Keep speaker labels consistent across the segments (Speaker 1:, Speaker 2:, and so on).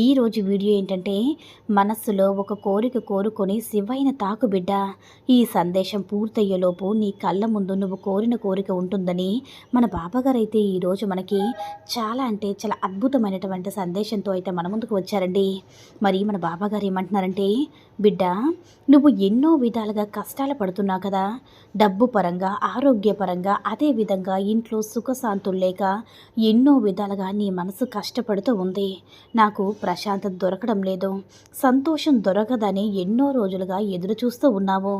Speaker 1: ఈరోజు వీడియో ఏంటంటే మనస్సులో ఒక కోరిక కోరుకొని శివైన తాకు బిడ్డ. ఈ సందేశం పూర్తయ్యేలోపు నీ కళ్ళ ముందు నువ్వు కోరిన కోరిక ఉంటుందని మన బాబాగారు అయితే ఈరోజు మనకి చాలా అంటే చాలా అద్భుతమైనటువంటి సందేశంతో అయితే మన ముందుకు వచ్చారండి. మరి మన బాబాగారు ఏమంటున్నారంటే బిడ్డ నువ్వు ఎన్నో విధాలుగా కష్టాలు పడుతున్నావు కదా. డబ్బు పరంగా ఆరోగ్యపరంగా అదేవిధంగా ఇంట్లో సుఖశాంతులు లేక ఎన్నో విధాలుగా నీ మనసు కష్టపడుతూ ఉంది. నాకు ప్రశాంతత దొరకడం లేదు. సంతోషం దొరకదని ఎన్నో రోజులుగా ఎదురు చూస్తూ ఉన్నావు.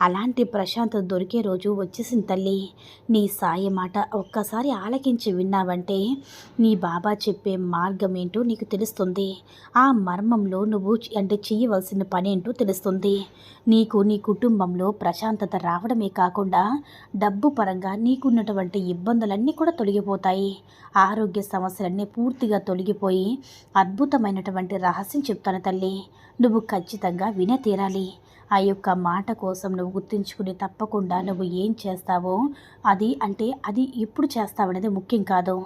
Speaker 1: అలాంటి ప్రశాంతత దొరికే రోజు వచ్చేసింది తల్లి. నీ సాయి మాట ఒక్కసారి ఆలకించి విన్నావంటే నీ బాబా చెప్పే మార్గం ఏంటో నీకు తెలుస్తుంది. ఆ మర్మంలో నువ్వు అంటే చేయవలసిన పని ఏంటో తెలుస్తుంది. నీకు నీ కుటుంబంలో ప్రశాంతత రావడమే కాకుండా డబ్బు పరంగా నీకున్నటువంటి ఇబ్బందులన్నీ కూడా తొలగిపోతాయి. ఆరోగ్య సమస్యలన్నీ పూర్తిగా తొలగిపోయి అద్భుతమైనటువంటి రహస్యం చెప్తాను తల్లి. నువ్వు ఖచ్చితంగా వినే తీరాలి. ఆ యొక్క మాట కోసం నువ్వు గుర్తుంచుకుని తప్పకుండా నువ్వు ఏం చేస్తావో అది అంటే అది ఎప్పుడు చేస్తావనేది ముఖ్యం కాదు.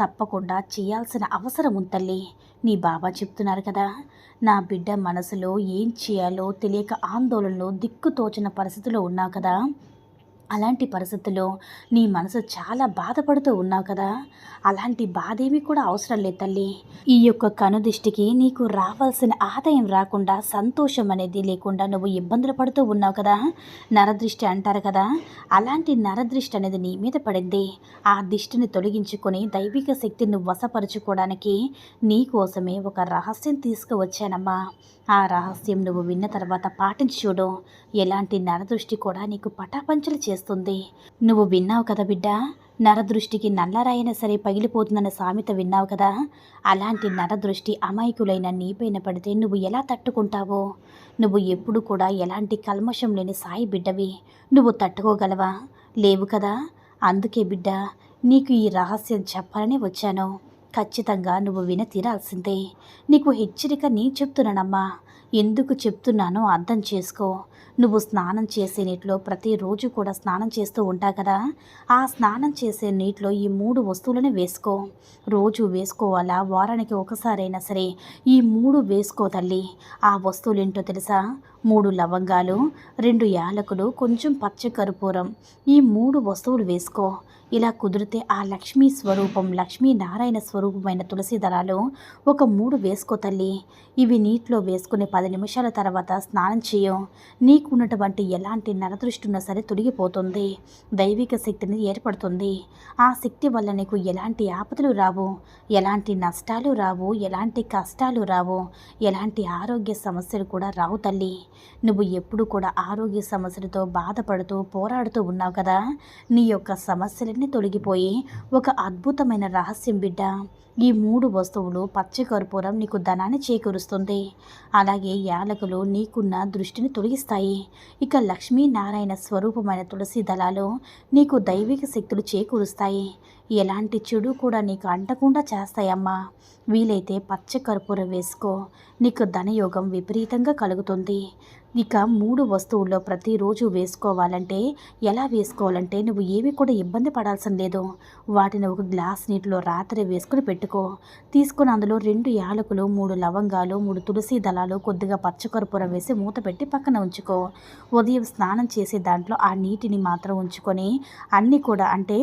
Speaker 1: తప్పకుండా చేయాల్సిన అవసరం ఉంది తల్లి. నీ బాబా చెప్తున్నారు కదా నా బిడ్డ మనసులో ఏం చేయాలో తెలియక ఆందోళనలో దిక్కుతోచిన పరిస్థితిలో ఉన్నావు కదా. అలాంటి పరిస్థితుల్లో నీ మనసు చాలా బాధపడుతూ ఉన్నావు కదా? అలాంటి బాధ ఏమీ కూడా అవసరం లేదు తల్లి. ఈ యొక్క కనుదిష్టికి నీకు రావాల్సిన ఆదాయం రాకుండా సంతోషం అనేది లేకుండా నువ్వు ఇబ్బందులు పడుతూ ఉన్నావు కదా? నరదృష్టి అంటారు కదా? అలాంటి నరదృష్టి అనేది నీ మీద పడింది. ఆ దిష్టిని తొలగించుకొని దైవిక శక్తిని వశపరుచుకోవడానికి నీ కోసమే ఒక రహస్యం తీసుకువచ్చానమ్మా. ఆ రహస్యం నువ్వు విన్న తర్వాత పాటించి చూడు. ఎలాంటి నరదృష్టి కూడా నీకు పటాపంచలు చేస్తుంది. నువ్వు విన్నావు కదా బిడ్డ? నరదృష్టికి నల్లరాయన సరే పగిలిపోతుందన్న సామెత విన్నావు కదా? అలాంటి నరదృష్టి అమాయకులైన నీపైన పడితే నువ్వు ఎలా తట్టుకుంటావో? నువ్వు ఎప్పుడు కూడా ఎలాంటి కల్మషం లేని సాయి బిడ్డవి. నువ్వు తట్టుకోగలవా? లేవు కదా? అందుకే బిడ్డ నీకు ఈ రహస్యం చెప్పాలని వచ్చాను. ఖచ్చితంగా నువ్వు విన తీరాల్సిందే. నీకు హెచ్చరిక నీ చెప్తున్నానమ్మా. ఎందుకు చెప్తున్నానో అర్థం చేసుకో. నువ్వు స్నానం చేసే నీటిలో ప్రతిరోజు కూడా స్నానం చేస్తూ ఉంటా కదా. ఆ స్నానం చేసే నీటిలో ఈ మూడు వస్తువులను వేసుకో. రోజు వేసుకోవాలా? వారానికి ఒకసారైనా సరే ఈ మూడు వేసుకో తల్లి. ఆ వస్తువులు ఏంటో తెలుసా? మూడు లవంగాలు రెండు యాలకులు కొంచెం పచ్చ కర్పూరం. ఈ మూడు వస్తువులు వేసుకో. ఇలా కుదిరితే ఆ లక్ష్మీ స్వరూపం లక్ష్మీనారాయణ స్వరూపమైన తులసి దళాలు ఒక మూడు వేసుకో తల్లి. ఇవి నీటిలో వేసుకుని పది నిమిషాల తర్వాత స్నానం చేయం. నీకున్నటువంటి ఎలాంటి నరదృష్టి ఉన్నా సరే తొలగిపోతుంది. దైవిక శక్తిని ఏర్పడుతుంది. ఆ శక్తి వల్ల నీకు ఎలాంటి ఆపదలు రావు ఎలాంటి నష్టాలు రావు ఎలాంటి కష్టాలు రావు ఎలాంటి ఆరోగ్య సమస్యలు కూడా రావు తల్లి. నువ్వు ఎప్పుడు కూడా ఆరోగ్య సమస్యలతో బాధపడుతూ పోరాడుతూ ఉన్నావు కదా. నీ యొక్క సమస్యలన్నీ తొలగిపోయి ఒక అద్భుతమైన రహస్యం బిడ్డ. ఈ మూడు వస్తువులు పచ్చకర్పూరం నీకు ధనాన్ని చేకూరుస్తుంది. అలాగే యాలకులు నీకున్న దృష్టిని తొలగిస్తాయి. ఇక లక్ష్మీనారాయణ స్వరూపమైన తులసి దళాలు నీకు దైవిక శక్తులు చేకూరుస్తాయి. ఎలాంటి చెడు కూడా నీకు అంటకుండా చేస్తాయమ్మా. వీలైతే పచ్చ కర్పూరం వేసుకో. నీకు ధనయోగం విపరీతంగా కలుగుతుంది. ఇక మూడు వస్తువుల్లో ప్రతిరోజు వేసుకోవాలంటే ఎలా వేసుకోవాలంటే నువ్వు ఏవి కూడా ఇబ్బంది పడాల్సిన లేదు. వాటిని ఒక గ్లాస్ నీటిలో రాత్రి వేసుకుని పెట్టుకో. తీసుకుని అందులో రెండు యాలకులు మూడు లవంగాలు మూడు తులసి దళాలు కొద్దిగా పచ్చకర్పూరం వేసి మూత పెట్టి పక్కన ఉంచుకో. ఉదయం స్నానం చేసే దాంట్లో ఆ నీటిని మాత్రం ఉంచుకొని అన్నీ కూడా అంటే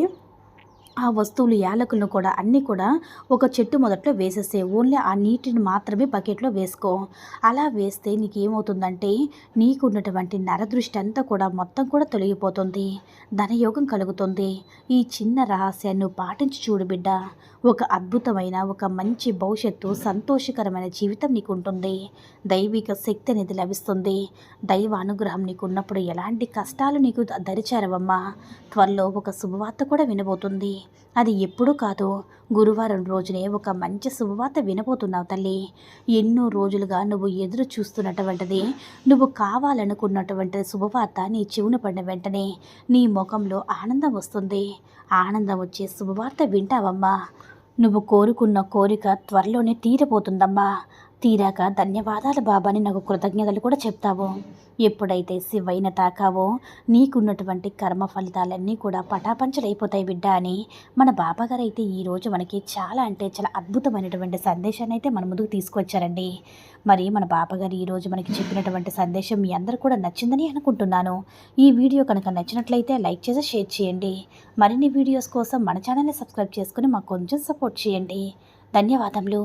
Speaker 1: ఆ వస్తువులు యాలకులను కూడా అన్నీ కూడా ఒక చెట్టు మొదట్లో వేసేసే ఓన్లీ ఆ నీటిని మాత్రమే బకెట్లో వేసుకో. అలా వేస్తే నీకు ఏమవుతుందంటే నీకు ఉన్నటువంటి నరదృష్టి అంతా కూడా మొత్తం కూడా తొలగిపోతుంది. ధనయోగం కలుగుతుంది. ఈ చిన్న రహస్యాన్ని పాటించి చూడు బిడ్డ. ఒక అద్భుతమైన ఒక మంచి భవిష్యత్తు సంతోషకరమైన జీవితం నీకు ఉంటుంది దైవిక శక్తి అనేది లభిస్తుంది. దైవ అనుగ్రహం నీకు ఉన్నప్పుడు ఎలాంటి కష్టాలు నీకు దరిచారవమ్మా. త్వరలో ఒక శుభవార్త కూడా వినబోతుంది. అది ఎప్పుడూ కాదు. గురువారం రోజునే ఒక మంచి శుభవార్త వినబోతున్నావు తల్లి. ఎన్నో రోజులుగా నువ్వు ఎదురు చూస్తున్నటువంటిది నువ్వు కావాలనుకున్నటువంటి శుభవార్త నీ చెవున పడిన వెంటనే నీ ముఖంలో ఆనందం వస్తుంది. ఆనందం వచ్చే శుభవార్త వింటావమ్మా. నువ్వు కోరుకున్న కోరిక త్వరలోనే తీరబోతుందమ్మా తీరాక ధన్యవాదాలు బాబాని నాకు కృతజ్ఞతలు కూడా చెప్తావు. ఎప్పుడైతే శివైన తాకావో నీకున్నటువంటి కర్మ ఫలితాలన్నీ కూడా పటాపంచలైపోతాయి బిడ్డ అని మన బాబాగారు అయితే ఈరోజు మనకి చాలా అంటే చాలా అద్భుతమైనటువంటి సందేశాన్ని అయితే మన ముందుకు తీసుకొచ్చారండి. మరి మన బాబాగారు ఈరోజు మనకి చెప్పినటువంటి సందేశం మీ అందరూ కూడా నచ్చిందని అనుకుంటున్నాను. ఈ వీడియో కనుక నచ్చినట్లయితే లైక్ చేసి షేర్ చేయండి. మరిన్ని వీడియోస్ కోసం మన ఛానల్ని సబ్స్క్రైబ్ చేసుకుని మాకు కొంచెం సపోర్ట్ చేయండి. ధన్యవాదములు.